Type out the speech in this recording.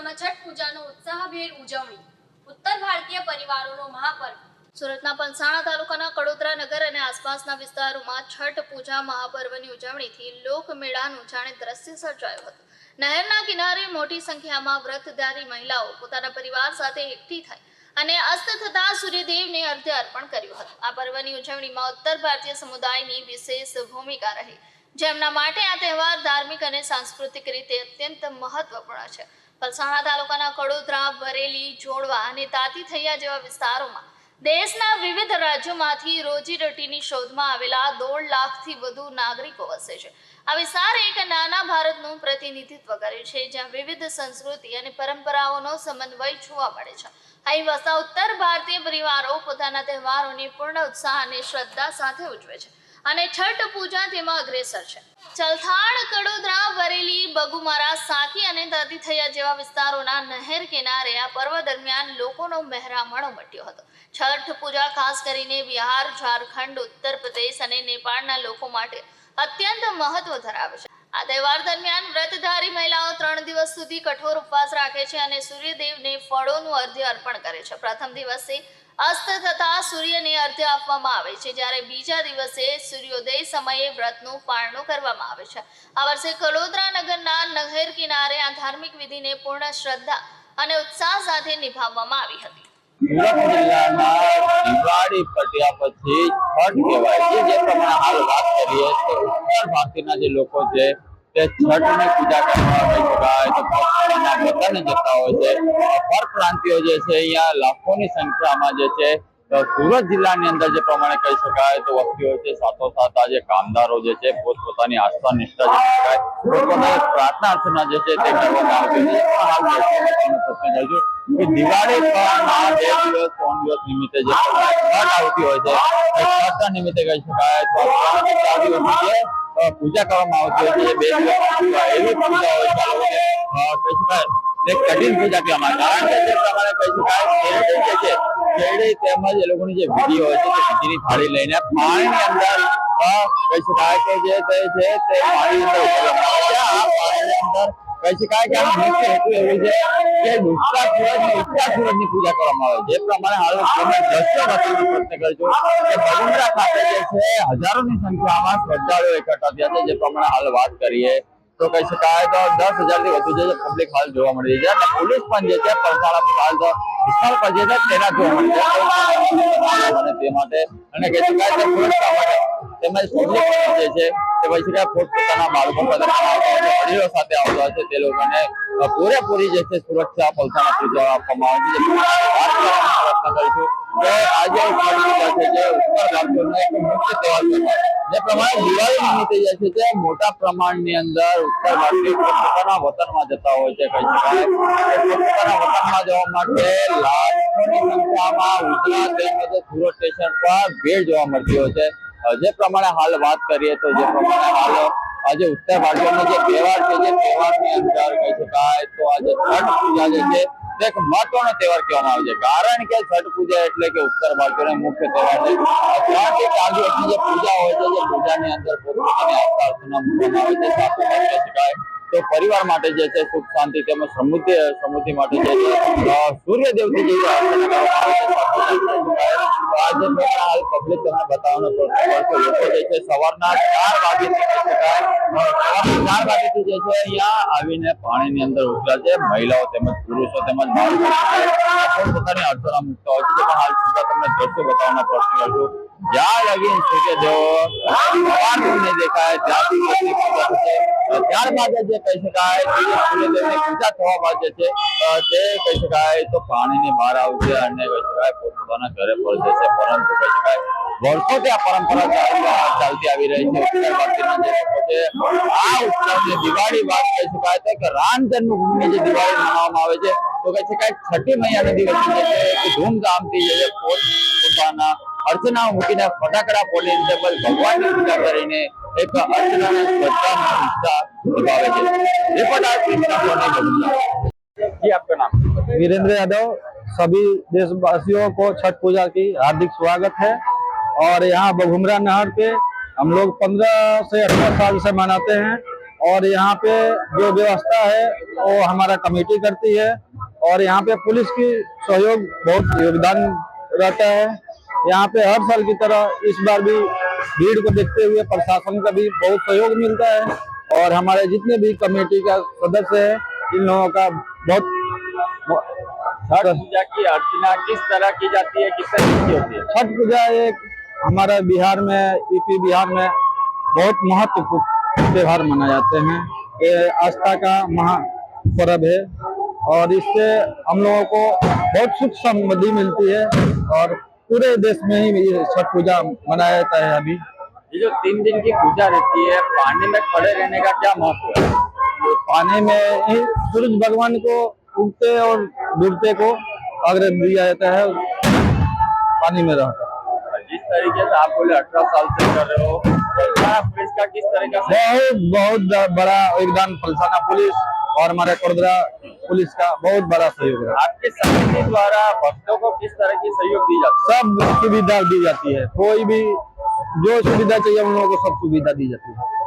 વડોદરામાં છઠ પૂજાનો ઉત્સાહભેર ઉજવણી. ઉત્તર ભારતીય પરિવારોનો મહાપર્વ. સુરતના પલસાણા તાલુકાના કડોદરા નગર અને આસપાસના વિસ્તારોમાં છઠ પૂજા મહાપર્વની ઉજવણીથી લોકમેળાનું જાણે દ્રશ્ય સર્જાયું હતું. નહેરના કિનારે મોટી સંખ્યામાં વ્રતધારી મહિલાઓ પોતાના પરિવાર સાથે એકઠી થઈ અને અસ્ત થતા સૂર્યદેવને અર્ધ્ય અર્પણ કર્યું હતું. આ પર્વની ઉજવણીમાં ઉત્તર ભારતીય સમુદાયની વિશેષ ભૂમિકા રહી. જેમના માટે આ તહેવાર ધાર્મિક અને સાંસ્કૃતિક રીતે અત્યંત મહત્વપૂર્ણ છે. પલસાણા તાલુકાના કડોદરા ભરેલી જોડવા અને તાતી થૈયા જેવા વિસ્તારોમાં દેશના વિવિધ રાજ્યોમાંથી રોજીરોટીની શોધમાં આવેલા દોઢ લાખથી વધુ નાગરિકો વસે છે. આ વિસ્તાર એક નાના ભારતનું પ્રતિનિધિત્વ કરે છે, જ્યાં વિવિધ સંસ્કૃતિ અને પરંપરાઓનો સમન્વય જોવા મળે છે. અહીં વસતા ઉત્તર ભારતીય પરિવારો પોતાના તહેવારોની પૂર્ણ ઉત્સાહ અને શ્રદ્ધા સાથે ઉજવે છે. અને છઠ પૂજા તેમાં અગ્રેસર છે. ચલથાણ, કડોદરા, વરેલી, બગુમારા સાકી અને દાદી થયા જેવા વિસ્તારોના નહેર કિનારે આ પર્વ દરમિયાન લોકોનો મહેરામણ ઉમટ્યો હતો. છઠ પૂજા ખાસ કરીને બિહાર, ઝારખંડ ઉત્તર પ્રદેશ અને નેપાળના લોકો માટે અત્યંત મહત્વ ધરાવે છે. આ તહેવાર દરમિયાન વ્રતધારી મહિલાઓ ત્રણ દિવસ સુધી કઠોર ઉપવાસ રાખે છે અને સૂર્યદેવને ફળોનું અર્ધ્ય અર્પણ કરે છે. પ્રથમ દિવસે અસ્ત થતા સૂર્યને અર્ધ્ય આપવામાં આવે છે, જ્યારે બીજા દિવસે સૂર્યોદય સમયે વ્રતનું પારણું કરવામાં આવે છે. આ વર્ષે કલોદરા નગરના નહેર કિનારે આ ધાર્મિક વિધિને પૂર્ણ શ્રદ્ધા અને ઉત્સાહ સાથે નિભાવવામાં આવી હતી. પૂજા કરવા તો જતા હોય છે પરપ્રાંતિયો જે છે, અહીંયા લાખોની સંખ્યામાં જે છે સુરત જિલ્લાની અંદર જે પ્રમાણે કહી શકાય તો વસ્તી હોય છે, સાથોસાથ આ જે કામદારો જે છે, પોતપોતાની આસ્થા નિષ્ઠા જે શકાય, પોતપોતાની પ્રાર્થના અર્ચના જે છે તે કરવામાં આવતી છે હાલ પ્રશ્ન છે કે દિવાળી પરના બે દિવસ, ત્રણ દિવસ નિમિત્તે જે છઠ આવતી હોય છે છઠ નિમિત્તે કહી શકાય તો ચાર દિવસ જે પૂજા કરવામાં આવતી હોય છે બે દિવસ એવી પૂજા હોય છે કહી શકાય. ને પૂજા એ એવું છે કે ડૂબતા સૂરજ ને ઉગતા સૂરજની પૂજા કરવામાં આવે છે. જે પ્રમાણે હાલ તમે દ્રશ્ય હજારોની સંખ્યામાં શ્રદ્ધાળુઓ એકઠા થયા છે. જે પ્રમાણે હાલ વાત કરીએ તો કહી શકાય તો દસ હજારથી વધુ જે પબ્લિક હાલ જોવા મળી છે. અને પોલીસ પણ જે છે પલસાણા હાલ તો વિસ્તાર પર જે છે, તેના જોવા મળી છે. અને તે માટે અને કહી શકાય કે સુરક્ષા માટે તેમજ પબ્લિક જે છે, તે કહી શકાય પોતપોતાના બાળકો વડીલો સાથે આવતા છે, તે લોકોને પૂરેપૂરી જે છે, સુરક્ષા પલસાણા પૂજા આપવામાં આવે છે. પ્રયત્ન કરીશું. આજે છે જે તહેવાર અંદર ઉત્તર ભારતીય પોતપોતાના વતનમાં જતા હોય છે. કહી શકાય? પોતપોતાના જવા માટે સુરત સ્ટેશન પર ભીડ જોવા મળતી હોય છે. જે પ્રમાણે હાલ વાત કરીએ તો જે પ્રમાણે હાલ આજે ઉત્તર ભારતીયનો જે તહેવાર છે, જે તહેવારની અંદર કહી શકાય તો આજે છઠ પૂજા જે છે એક મહત્વનો તહેવાર કહેવામાં આવે છે. કારણ કે છઠ પૂજા એટલે કે ઉત્તર ભારતીયનો મુખ્ય તહેવાર છે. ત્યાંથી થી જે પૂજા હોય છે જે પૂજાની અંદર પોતાની આસ્થા મૂકવામાં આવે છે. કહી શકાય તો પરિવાર માટે જે છે સુખ, શાંતિ તેમજ સમૃદ્ધિ સમૃદ્ધિ માટે જે છે સૂર્યદેવથી સૂર્ય દેવથી જે આરાધના કરવામાં આવે છે બતાવવાનો સવારના ચાર વાગ્યાથી સવારના ચાર વાગ્યાથી જે છે અહીંયા આવીને પાણીની અંદર ઉતર્યા છે. મહિલાઓ તેમજ પુરુષો તેમજ બાળકો જે છે, મૂકતા હોય છે. પણ હાલ સુધી તમને દ્રશ્યો બતાવવાનો પ્રશ્ન કરશું જ્યાં લગીન સૂર્યદેવ ભગવાન દેખાય ત્યાં સુધી ત્યારબાદ જે કહી શકાય પૂજા થવા બાદ છે. તે કહી રામ જન્મભૂમિની જે દિવાળી મનાવવામાં આવે છે, તો કહી શકાય છઠ્ઠી મહિનાના દિવસે ધૂમધામથી પોતાના અર્ચના મૂકીને ફટાકડા ફોડીને ભગવાન ભગવાનની પૂજા કરીને એક અર્ચનાના શ્રદ્ધાનો વિસ્તાર નિભાવે છે. આ કૃષ્ણ वीरेंद्र यादव, सभी देशवासियों को छठ पूजा की हार्दिक स्वागत है। और यहाँ बघुमरा नहर पे हम लोग पंद्रह से अठारह साल से मनाते हैं। और यहाँ पे जो व्यवस्था है, वो हमारा कमेटी करती है। और यहाँ पे पुलिस की सहयोग, बहुत योगदान रहता है। यहाँ पे हर साल की तरह इस बार भी भीड़ को देखते हुए प्रशासन का भी बहुत सहयोग मिलता है। और हमारे जितने भी कमेटी का सदस्य है, इन लोगों का बहुत छठ पूजा की अर्चना किस तरह की जाती है किस तरह की होती है? छठ पूजा एक हमारा बिहार में यूपी बिहार में बहुत महत्वपूर्ण त्योहार मनाए जाते हैं। ये आस्था का महापर्व है और इससे हम लोगों को बहुत सुख समृद्धि मिलती है और पूरे देश में ही ये छठ पूजा मनाया जाता है अभी। ये जो तीन दिन की पूजा रहती है पानी में खड़े रहने का क्या महत्व है? तो पानी में ही सूरज भगवान को उगते और डूबते को अग्र दिया जाता है पानी में रहकर जिस तरीके से आप बोले अठारह साल से कर रहे हो पुलिस का किस तरीके से बहुत बहुत बड़ा योगदान फलसाना पुलिस और हमारे कोडरा पुलिस का बहुत बड़ा सहयोग है। आपके समिति द्वारा भक्तों को किस तरह की सहयोग दी जाती है? सब सुविधा दी जाती है। कोई भी जो सुविधा चाहिए उन लोगों को सब सुविधा दी जाती है।